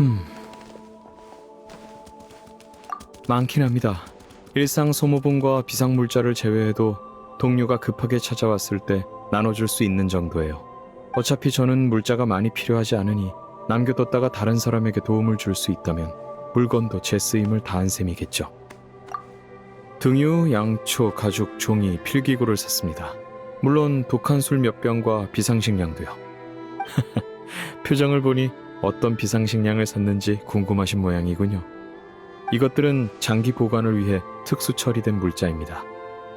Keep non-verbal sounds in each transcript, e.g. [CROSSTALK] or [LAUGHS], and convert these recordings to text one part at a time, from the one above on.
음. 많긴 합니다. 일상 소모품과 비상물자를 제외해도 동료가 급하게 찾아왔을 때 나눠줄 수 있는 정도예요. 어차피 저는 물자가 많이 필요하지 않으니 남겨뒀다가 다른 사람에게 도움을 줄 수 있다면 물건도 제 쓰임을 다한 셈이겠죠. 등유, 양초, 가죽, 종이, 필기구를 샀습니다. 물론 독한 술 몇 병과 비상식량도요. [LAUGHS] 표정을 보니 어떤 비상식량을 샀는지 궁금하신 모양이군요. 이것들은 장기 보관을 위해 특수 처리된 물자입니다.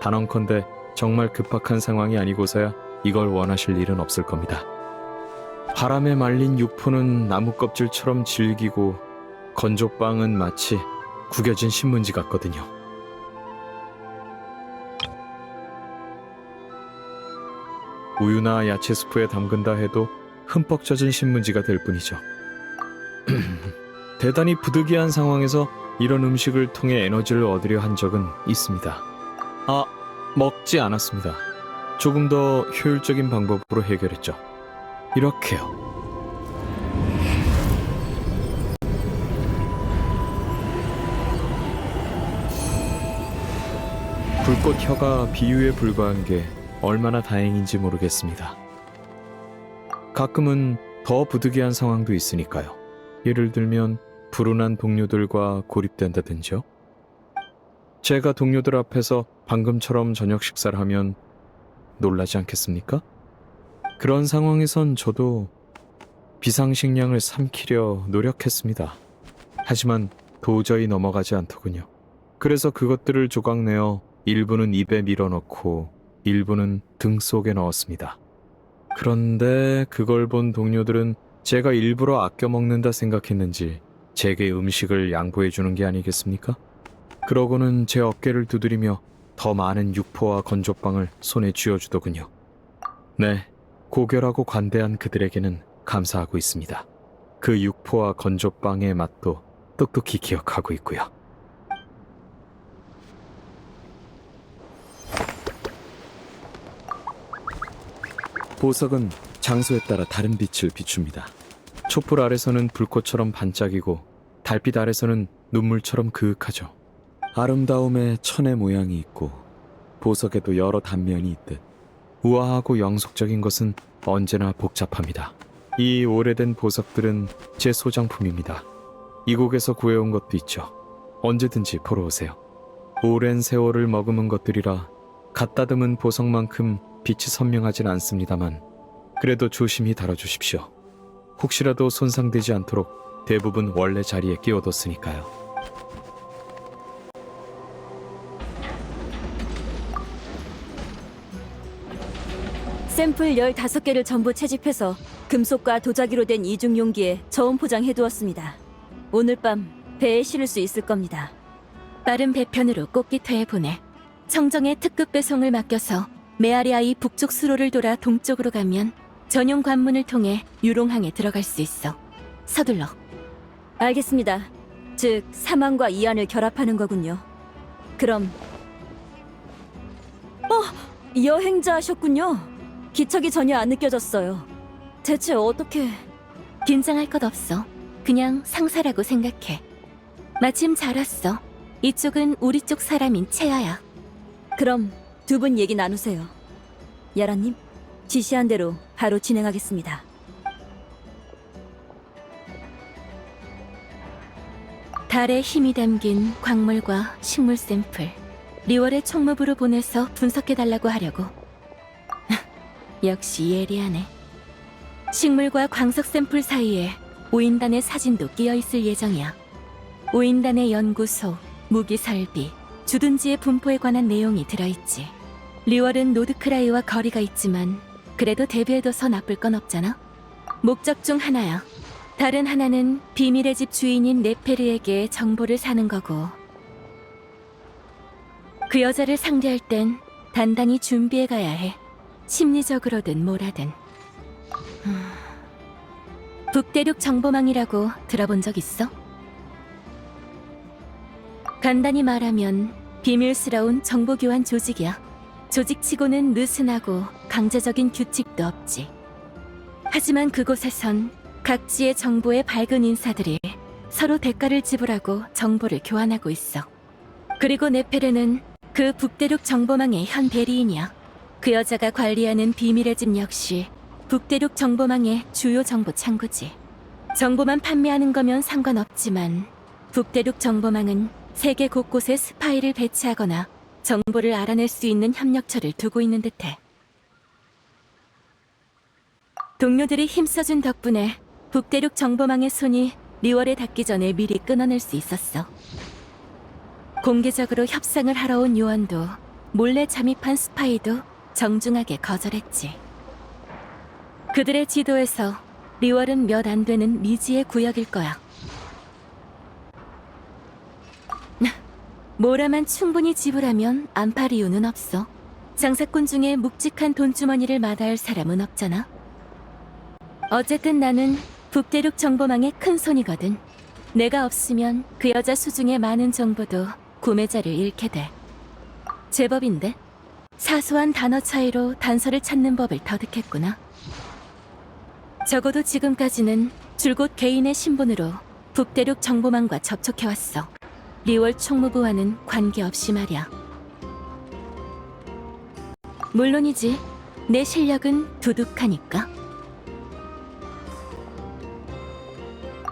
단언컨대 정말 급박한 상황이 아니고서야 이걸 원하실 일은 없을 겁니다. 바람에 말린 육포는 나무 껍질처럼 질기고 건조빵은 마치 구겨진 신문지 같거든요. 우유나 야채 스프에 담근다 해도 흠뻑 젖은 신문지가 될 뿐이죠. 대단히 부득이한 상황에서 이런 음식을 통해 에너지를 얻으려 한 적은 있습니다. 아, 먹지 않았습니다. 조금 더 효율적인 방법으로 해결했죠. 이렇게요. 불꽃 혀가 비유에 불과한 게 얼마나 다행인지 모르겠습니다. 가끔은 더 부득이한 상황도 있으니까요. 예를 들면 불운한 동료들과 고립된다든지요. 제가 동료들 앞에서 방금처럼 저녁 식사를 하면 놀라지 않겠습니까? 그런 상황에선 저도 비상식량을 삼키려 노력했습니다. 하지만 도저히 넘어가지 않더군요. 그래서 그것들을 조각내어 일부는 입에 밀어넣고 일부는 등 속에 넣었습니다. 그런데 그걸 본 동료들은 제가 일부러 아껴 먹는다 생각했는지 제게 음식을 양보해 주는 게 아니겠습니까? 그러고는 제 어깨를 두드리며 더 많은 육포와 건조빵을 손에 쥐어주더군요. 네, 고결하고 관대한 그들에게는 감사하고 있습니다. 그 육포와 건조빵의 맛도 똑똑히 기억하고 있고요. 보석은 장소에 따라 다른 빛을 비춥니다. 촛불 아래서는 불꽃처럼 반짝이고 달빛 아래서는 눈물처럼 그윽하죠. 아름다움에 천의 모양이 있고 보석에도 여러 단면이 있듯 우아하고 영속적인 것은 언제나 복잡합니다. 이 오래된 보석들은 제 소장품입니다. 이곳에서 구해온 것도 있죠. 언제든지 보러 오세요. 오랜 세월을 머금은 것들이라 갖다듬은 보석만큼 빛이 선명하진 않습니다만 그래도 조심히 다뤄주십시오. 혹시라도 손상되지 않도록 대부분 원래 자리에 끼워뒀으니까요. 샘플 15개를 전부 채집해서 금속과 도자기로 된 이중 용기에 저온 포장해 두었습니다. 오늘 밤 배에 실을 수 있을 겁니다. 빠른 배편으로 꽃기터에 보내 청정의 특급 배송을 맡겨서 메아리아이 북쪽 수로를 돌아 동쪽으로 가면 전용 관문을 통해 유롱항에 들어갈 수 있어. 서둘러. 알겠습니다. 즉 사망과 이안을 결합하는 거군요. 그럼 어 여행자셨군요. 기척이 전혀 안 느껴졌어요. 대체 어떻게 긴장할 것 없어. 그냥 상사라고 생각해. 마침 잘 왔어. 이쪽은 우리 쪽 사람인 채아야. 그럼 두 분 얘기 나누세요. 야라님 지시한 대로 바로 진행하겠습니다. 달에 힘이 담긴 광물과 식물 샘플. 리월의 총무부로 보내서 분석해달라고 하려고. [LAUGHS] 역시 예리하네. 식물과 광석 샘플 사이에 오인단의 사진도 끼어 있을 예정이야. 오인단의 연구소, 무기 설비, 주둔지의 분포에 관한 내용이 들어있지. 리월은 노드크라이와 거리가 있지만 그래도 대비해둬서 나쁠 건 없잖아. 목적 중 하나야 다른 하나는 비밀의 집 주인인 네페르에게 정보를 사는 거고 그 여자를 상대할 땐 단단히 준비해 가야 해. 심리적으로든 뭐라든. 음, 북대륙 정보망이라고 들어본 적 있어? 간단히 말하면 비밀스러운 정보교환 조직이야. 조직치고는 느슨하고 강제적인 규칙도 없지. 하지만 그곳에선 각지의 정보의 밝은 인사들이 서로 대가를 지불하고 정보를 교환하고 있어. 그리고 네페르는 그 북대륙 정보망의 현 대리인이야. 그 여자가 관리하는 비밀의 집 역시 북대륙 정보망의 주요 정보 창구지. 정보만 판매하는 거면 상관없지만 북대륙 정보망은 세계 곳곳에 스파이를 배치하거나 정보를 알아낼 수 있는 협력처를 두고 있는 듯해. 동료들이 힘써준 덕분에 북대륙 정보망의 손이 리월에 닿기 전에 미리 끊어낼 수 있었어. 공개적으로 협상을 하러 온 요원도 몰래 잠입한 스파이도 정중하게 거절했지. 그들의 지도에서 리월은 몇 안 되는 미지의 구역일 거야. 모라만 충분히 지불하면 안 팔 이유는 없어. 장사꾼 중에 묵직한 돈주머니를 마다할 사람은 없잖아. 어쨌든 나는 북대륙 정보망의 큰 손이거든. 내가 없으면 그 여자 수중의 많은 정보도 구매자를 잃게 돼. 제법인데? 사소한 단어 차이로 단서를 찾는 법을 터득했구나. 적어도 지금까지는 줄곧 개인의 신분으로 북대륙 정보망과 접촉해왔어. 리월 총무부와는 관계없이 말이야. 물론이지. 내 실력은 두둑하니까.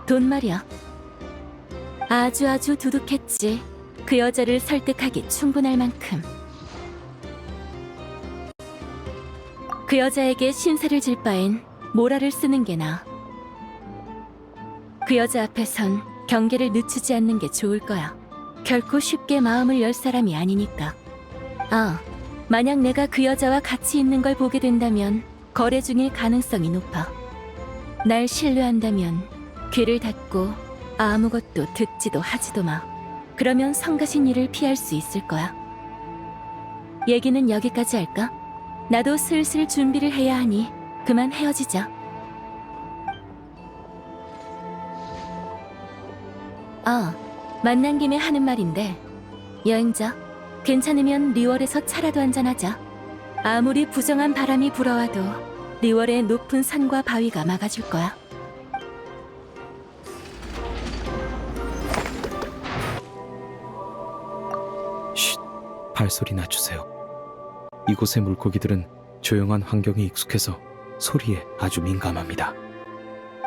돈 말이야. 아주 아주 두둑했지. 그 여자를 설득하기 충분할 만큼. 그 여자에게 신세를 질 바엔 모라를 쓰는 게 나아. 그 여자 앞에선 경계를 늦추지 않는 게 좋을 거야. 결코 쉽게 마음을 열 사람이 아니니까. 아, 만약 내가 그 여자와 같이 있는 걸 보게 된다면 거래 중일 가능성이 높아. 날 신뢰한다면 귀를 닫고 아무것도 듣지도 하지도 마. 그러면 성가신 일을 피할 수 있을 거야. 얘기는 여기까지 할까? 나도 슬슬 준비를 해야 하니 그만 헤어지자. 아, 만난 김에 하는 말인데 여행자, 괜찮으면 리월에서 차라도 한잔하자. 아무리 부정한 바람이 불어와도 리월의 높은 산과 바위가 막아줄 거야. 발소리 낮추세요. 이곳의 물고기들은 조용한 환경에 익숙해서 소리에 아주 민감합니다.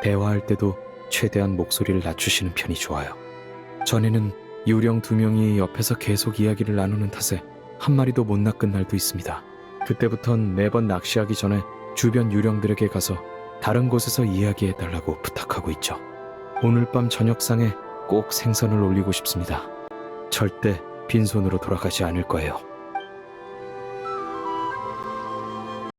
대화할 때도 최대한 목소리를 낮추시는 편이 좋아요. 전에는 유령 두 명이 옆에서 계속 이야기를 나누는 탓에 한 마리도 못 낚은 날도 있습니다. 그때부턴 매번 낚시하기 전에 주변 유령들에게 가서 다른 곳에서 이야기해 달라고 부탁하고 있죠. 오늘 밤 저녁상에 꼭 생선을 올리고 싶습니다. 절대 빈손으로 돌아가지 않을 거예요.